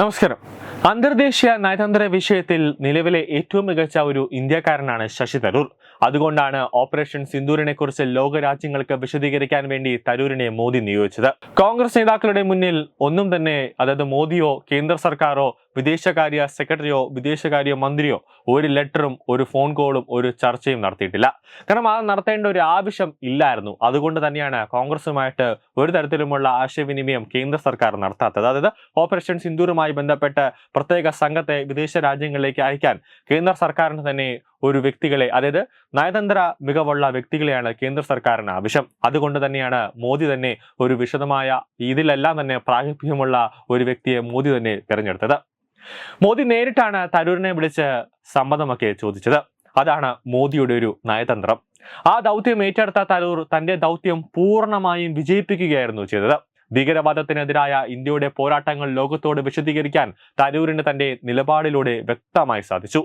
നമസ്കാരം. അന്തർദേശീയ നയതന്ത്ര വിഷയത്തിൽ നിലവിലെ ഏറ്റവും മികച്ച ഒരു ഇന്ത്യക്കാരനാണ് ശശി തരൂർ. അതുകൊണ്ടാണ് ഓപ്പറേഷൻ സിന്ദൂരിനെ കുറിച്ച് ലോകരാജ്യങ്ങൾക്ക് വിശദീകരിക്കാൻ വേണ്ടി തരൂരിനെ മോദി നിയോഗിച്ചത്. കോൺഗ്രസ് നേതാക്കളുടെ മുന്നിൽ ഒന്നും തന്നെ അതായത് മോദിയോ കേന്ദ്ര സർക്കാരോ വിദേശകാര്യ സെക്രട്ടറിയോ വിദേശകാര്യ മന്ത്രിയോ ഒരു ലെറ്ററും ഒരു ഫോൺ കോളും ഒരു ചർച്ചയും നടത്തിയിട്ടില്ല. കാരണം അത് നടത്തേണ്ട ഒരു ആവശ്യം ഇല്ലായിരുന്നു. അതുകൊണ്ട് തന്നെയാണ് കോൺഗ്രസുമായിട്ട് ഒരു തരത്തിലുമുള്ള ആശയവിനിമയം കേന്ദ്ര സർക്കാർ നടത്താത്തത്. അതായത് ഓപ്പറേഷൻ സിന്ദൂറുമായി ബന്ധപ്പെട്ട് പ്രത്യേക സംഘത്തെ വിദേശ രാജ്യങ്ങളിലേക്ക് അയക്കാൻ കേന്ദ്ര സർക്കാരിന് തന്നെ ഒരു വ്യക്തികളെ അതായത് നയതന്ത്ര മികവുള്ള വ്യക്തികളെയാണ് കേന്ദ്ര സർക്കാരിന് ആവശ്യം. അതുകൊണ്ട് തന്നെയാണ് മോദി തന്നെ ഒരു വിശദമായ ഇതിലെല്ലാം തന്നെ പ്രാഗൽഭ്യമുള്ള ഒരു വ്യക്തിയെ മോദി തന്നെ തിരഞ്ഞെടുത്തത്. മോദി നേരിട്ടാണ് തരൂരിനെ വിളിച്ച് സമ്മതമൊക്കെ ചോദിച്ചത്. അതാണ് മോദിയുടെ ഒരു നയതന്ത്രം. ആ ദൗത്യം ഏറ്റെടുത്ത തരൂർ തന്റെ ദൗത്യം പൂർണമായും വിജയിപ്പിക്കുകയായിരുന്നു ചെയ്തത്. ഭീകരവാദത്തിനെതിരായ ഇന്ത്യയുടെ പോരാട്ടങ്ങൾ ലോകത്തോട് വിശദീകരിക്കാൻ തരൂരിന് തന്റെ നിലപാടിലൂടെ വ്യക്തമായി സാധിച്ചു.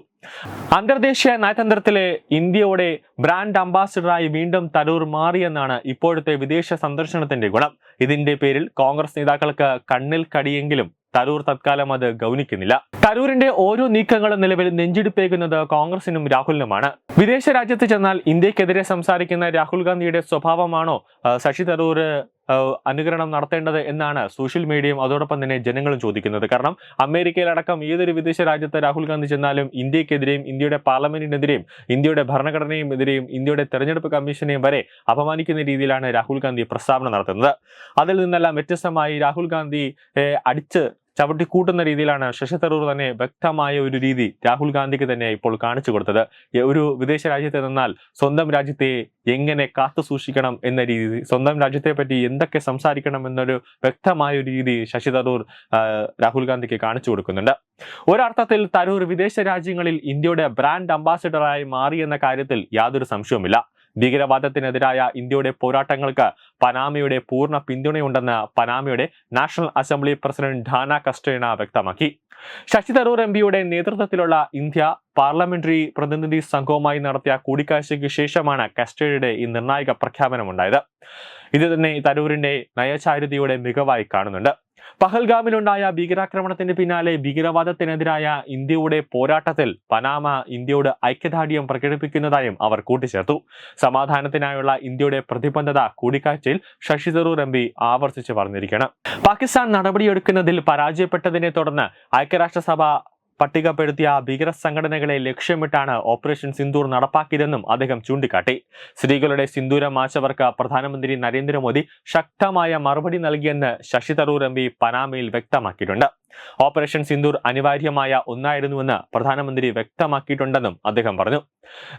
അന്തർദേശീയ നയതന്ത്രത്തിലെ ഇന്ത്യയുടെ ബ്രാൻഡ് അംബാസിഡറായി വീണ്ടും തരൂർ മാറിയെന്നാണ് ഇപ്പോഴത്തെ വിദേശ സന്ദർശനത്തിന്റെ ഗുണം. ഇതിന്റെ പേരിൽ കോൺഗ്രസ് നേതാക്കൾക്ക് കണ്ണിൽ കടിയെങ്കിലും തരൂർ തത്കാലം അത് ഗൗനിക്കുന്നില്ല. തരൂരിന്റെ ഓരോ നീക്കങ്ങളും നിലവിൽ നെഞ്ചിടിപ്പേക്കുന്നത് കോൺഗ്രസിനും രാഹുലിനുമാണ്. വിദേശ രാജ്യത്ത് ചെന്നാൽ ഇന്ത്യക്കെതിരെ സംസാരിക്കുന്ന രാഹുൽ ഗാന്ധിയുടെ സ്വഭാവമാണോ ശശി തരൂർ അനുകരണം നടത്തേണ്ടത് എന്നാണ് സോഷ്യൽ മീഡിയയും അതോടൊപ്പം തന്നെ ജനങ്ങളും ചോദിക്കുന്നത്. കാരണം അമേരിക്കയിലടക്കം ഏതൊരു വിദേശ രാജ്യത്ത് രാഹുൽ ഗാന്ധി ചെന്നാലും ഇന്ത്യക്കെതിരെയും ഇന്ത്യയുടെ പാർലമെന്റിനെതിരെയും ഇന്ത്യയുടെ ഭരണഘടനയും എതിരെയും ഇന്ത്യയുടെ തെരഞ്ഞെടുപ്പ് കമ്മീഷനെയും വരെ അപമാനിക്കുന്ന രീതിയിലാണ് രാഹുൽ ഗാന്ധി പ്രസ്താവന നടത്തുന്നത്. അതിൽ നിന്നെല്ലാം വ്യത്യസ്തമായി രാഹുൽ ഗാന്ധി അടിച്ച് ചവിട്ടി കൂട്ടുന്ന രീതിയിലാണ് ശശി തരൂർ തന്നെ വ്യക്തമായ ഒരു രീതി രാഹുൽ ഗാന്ധിക്ക് തന്നെ ഇപ്പോൾ കാണിച്ചു കൊടുത്തത്. ഒരു വിദേശ രാജ്യത്ത് നിന്നാൽ സ്വന്തം രാജ്യത്തെ എങ്ങനെ കാത്തു സൂക്ഷിക്കണം എന്ന രീതി സ്വന്തം രാജ്യത്തെ പറ്റി എന്തൊക്കെ സംസാരിക്കണം എന്നൊരു വ്യക്തമായ ഒരു രീതി ശശി തരൂർ രാഹുൽ ഗാന്ധിക്ക് കാണിച്ചു കൊടുക്കുന്നുണ്ട്. ഒരർത്ഥത്തിൽ തരൂർ വിദേശ രാജ്യങ്ങളിൽ ഇന്ത്യയുടെ ബ്രാൻഡ് അംബാസിഡറായി എന്ന കാര്യത്തിൽ യാതൊരു സംശയവുമില്ല. ഭീകരവാദത്തിനെതിരായ ഇന്ത്യയുടെ പോരാട്ടങ്ങൾക്ക് പനാമയുടെ പൂർണ പിന്തുണയുണ്ടെന്ന് പനാമയുടെ national assembly president Dana Castaneda വ്യക്തമാക്കി. ശശി തരൂർ എം പിയുടെ നേതൃത്വത്തിലുള്ള ഇന്ത്യ പാർലമെന്ററി പ്രതിനിധി സംഘവുമായി നടത്തിയ കൂടിക്കാഴ്ചയ്ക്ക് ശേഷമാണ് കസ്റ്റേഡിയുടെ ഈ നിർണായക പ്രഖ്യാപനമുണ്ടായത്. ഇത് തന്നെ തരൂരിന്റെ നയചാരിതയുടെ മികവായി കാണുന്നുണ്ട്. പഹൽഗാമിലുണ്ടായ ഭീകരാക്രമണത്തിന് പിന്നാലെ ഭീകരവാദത്തിനെതിരായ ഇന്ത്യയുടെ പോരാട്ടത്തിൽ പനാമ ഇന്ത്യയോട് ഐക്യദാർഢ്യം പ്രകടിപ്പിക്കുന്നതായും അവർ കൂട്ടിച്ചേർത്തു. സമാധാനത്തിനായുള്ള ഇന്ത്യയുടെ പ്രതിബദ്ധത കൂടിക്കാഴ്ചയിൽ ശശി തരൂർ എം പി ആവർത്തിച്ച് പറഞ്ഞിരിക്കണം. പാകിസ്ഥാൻ നടപടിയെടുക്കുന്നതിൽ പരാജയപ്പെട്ടതിനെ തുടർന്ന് ഐക്യരാഷ്ട്രസഭ പട്ടികപ്പെടുത്തിയ ഭീകര സംഘടനകളെ ലക്ഷ്യമിട്ടാണ് ഓപ്പറേഷൻ സിന്ദൂർ നടപ്പാക്കിയതെന്നും അദ്ദേഹം ചൂണ്ടിക്കാട്ടി. സ്ത്രീകളുടെ സിന്ദൂരം മാച്ചവർക്ക് പ്രധാനമന്ത്രി നരേന്ദ്രമോദി ശക്തമായ മറുപടി നൽകിയെന്ന് ശശി തരൂർ എം പി പനാമയിൽ വ്യക്തമാക്കിയിട്ടുണ്ട്. ഓപ്പറേഷൻ സിന്ദൂർ അനിവാര്യമായ ഒന്നായിരുന്നുവെന്ന് പ്രധാനമന്ത്രി വ്യക്തമാക്കിയിട്ടുണ്ടെന്നും അദ്ദേഹം പറഞ്ഞു.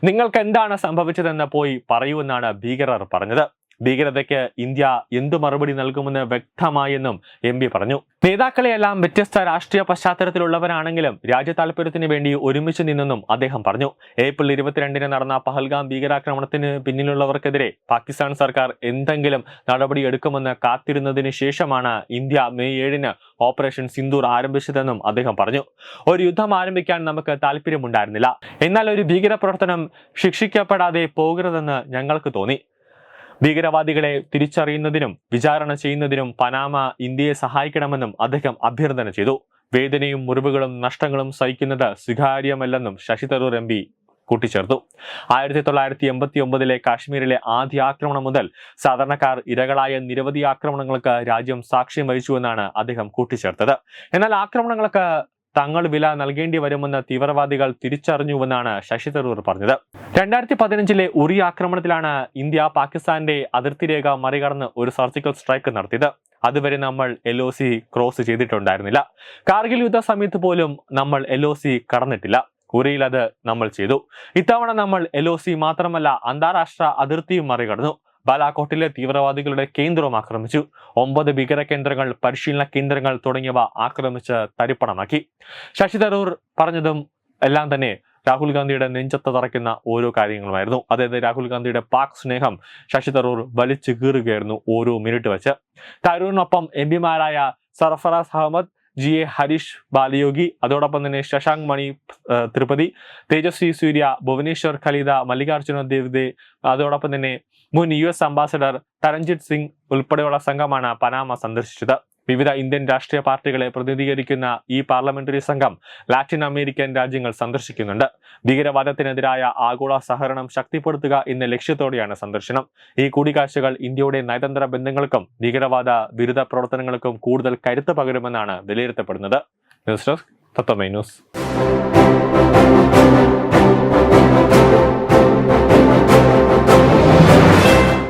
നിങ്ങൾക്ക് എന്താണ് സംഭവിച്ചതെന്ന് പോയി പറയൂവെന്നാണ് ഭീകരർ പറഞ്ഞത്. ഭീകരതയ്ക്ക് ഇന്ത്യ എന്തു മറുപടി നൽകുമെന്ന് വ്യക്തമായെന്നും എം പി പറഞ്ഞു. നേതാക്കളെയെല്ലാം വ്യത്യസ്ത രാഷ്ട്രീയ പശ്ചാത്തലത്തിലുള്ളവരാണെങ്കിലും രാജ്യ താല്പര്യത്തിന് വേണ്ടി ഒരുമിച്ച് നിന്നെന്നും അദ്ദേഹം പറഞ്ഞു. ഏപ്രിൽ ഇരുപത്തിരണ്ടിന് നടന്ന പഹൽഗാം ഭീകരാക്രമണത്തിന് പിന്നിലുള്ളവർക്കെതിരെ പാകിസ്ഥാൻ സർക്കാർ എന്തെങ്കിലും നടപടിയെടുക്കുമെന്ന് കാത്തിരുന്നതിന് ശേഷമാണ് ഇന്ത്യ മെയ് ഏഴിന് ഓപ്പറേഷൻ സിന്ദൂർ ആരംഭിച്ചതെന്നും അദ്ദേഹം പറഞ്ഞു. ഒരു യുദ്ധം ആരംഭിക്കാൻ നമുക്ക് താല്പര്യമുണ്ടായിരുന്നില്ല എന്നാൽ ഒരു ഭീകരപ്രവർത്തനം ശിക്ഷിക്കപ്പെടാതെ പോകരുതെന്ന് ഞങ്ങൾക്ക് തോന്നി. ഭീകരവാദികളെ തിരിച്ചറിയുന്നതിനും വിചാരണ ചെയ്യുന്നതിനും പനാമ ഇന്ത്യയെ സഹായിക്കണമെന്നും അദ്ദേഹം അഭ്യർത്ഥന ചെയ്തു. വേദനയും മുറിവുകളും നഷ്ടങ്ങളും സഹിക്കുന്നത് സ്വീകാര്യമല്ലെന്നും ശശി തരൂർ എം പി കൂട്ടിച്ചേർത്തു. ആയിരത്തി തൊള്ളായിരത്തി എൺപത്തി ഒമ്പതിലെ കാശ്മീരിലെ ആദ്യ ആക്രമണം മുതൽ സാധാരണക്കാർ ഇരകളായ നിരവധി ആക്രമണങ്ങൾക്ക് രാജ്യം സാക്ഷ്യം വഹിച്ചുവെന്നാണ് അദ്ദേഹം കൂട്ടിച്ചേർത്തത്. എന്നാൽ ആക്രമണങ്ങൾക്ക് തങ്ങൾ വില നൽകേണ്ടി വരുമെന്ന് തീവ്രവാദികൾ തിരിച്ചറിഞ്ഞുവെന്നാണ് ശശി തരൂർ പറഞ്ഞത്. രണ്ടായിരത്തി പതിനഞ്ചിലെ ഉറി ആക്രമണത്തിലാണ് ഇന്ത്യ പാകിസ്ഥാന്റെ അതിർത്തി രേഖ മറികടന്ന് ഒരു സർജിക്കൽ സ്ട്രൈക്ക് നടത്തിയത്. അതുവരെ നമ്മൾ എൽ ഒ സി ക്രോസ് ചെയ്തിട്ടുണ്ടായിരുന്നില്ല. കാർഗിൽ യുദ്ധ സമയത്ത് പോലും നമ്മൾ എൽ ഒ സി കടന്നിട്ടില്ല. ഉറിയിൽ അത് നമ്മൾ ചെയ്തു. ഇത്തവണ നമ്മൾ എൽ ഒ സി മാത്രമല്ല അന്താരാഷ്ട്ര അതിർത്തിയും മറികടന്നു. ബാലാക്കോട്ടിലെ തീവ്രവാദികളുടെ കേന്ദ്രവും ആക്രമിച്ചു. ഒമ്പത് ഭീകര കേന്ദ്രങ്ങൾ പരിശീലന കേന്ദ്രങ്ങൾ തുടങ്ങിയവ ആക്രമിച്ച് തരിപ്പണമാക്കി. ശശി തരൂർ പറഞ്ഞതും എല്ലാം തന്നെ രാഹുൽ ഗാന്ധിയുടെ നെഞ്ചത്ത് തറയ്ക്കുന്ന ഓരോ കാര്യങ്ങളുമായിരുന്നു. അതായത് രാഹുൽ ഗാന്ധിയുടെ പാക് സ്നേഹം ശശി തരൂർ വലിച്ചു കീറുകയായിരുന്നു ഓരോ മിനിറ്റ് വെച്ച്. തരൂരിനൊപ്പം എം പിമാരായ സർഫറാസ് അഹമ്മദ് ജി എ ഹരീഷ് ബാലയോഗി അതോടൊപ്പം തന്നെ ശശാങ്ക് മണി തിരുപ്പതി തേജസ്വി സൂര്യ ഭുവനേശ്വർ ഖലീദ മല്ലികാർജുന ദേവ്ദേ അതോടൊപ്പം തന്നെ മുൻ U S ambassador Taranjit Singh ഉൾപ്പെടെയുള്ള സംഘമാണ് പനാമ സന്ദർശിച്ചത്. വിവിധ ഇന്ത്യൻ രാഷ്ട്രീയ പാർട്ടികളെ പ്രതിനിധീകരിക്കുന്ന ഈ പാർലമെന്ററി സംഘം ലാറ്റിൻ അമേരിക്കൻ രാജ്യങ്ങൾ സന്ദർശിക്കുന്നുണ്ട്. ഭീകരവാദത്തിനെതിരായ ആഗോള സഹകരണം ശക്തിപ്പെടുത്തുക എന്ന ലക്ഷ്യത്തോടെയാണ് സന്ദർശനം. ഈ കൂടിക്കാഴ്ചകൾ ഇന്ത്യയുടെ നയതന്ത്ര ബന്ധങ്ങൾക്കും ഭീകരവാദ വിരുദ്ധ പ്രവർത്തനങ്ങൾക്കും കൂടുതൽ കരുത്ത് പകരുമെന്നാണ് വിലയിരുത്തപ്പെടുന്നത്. News desk news.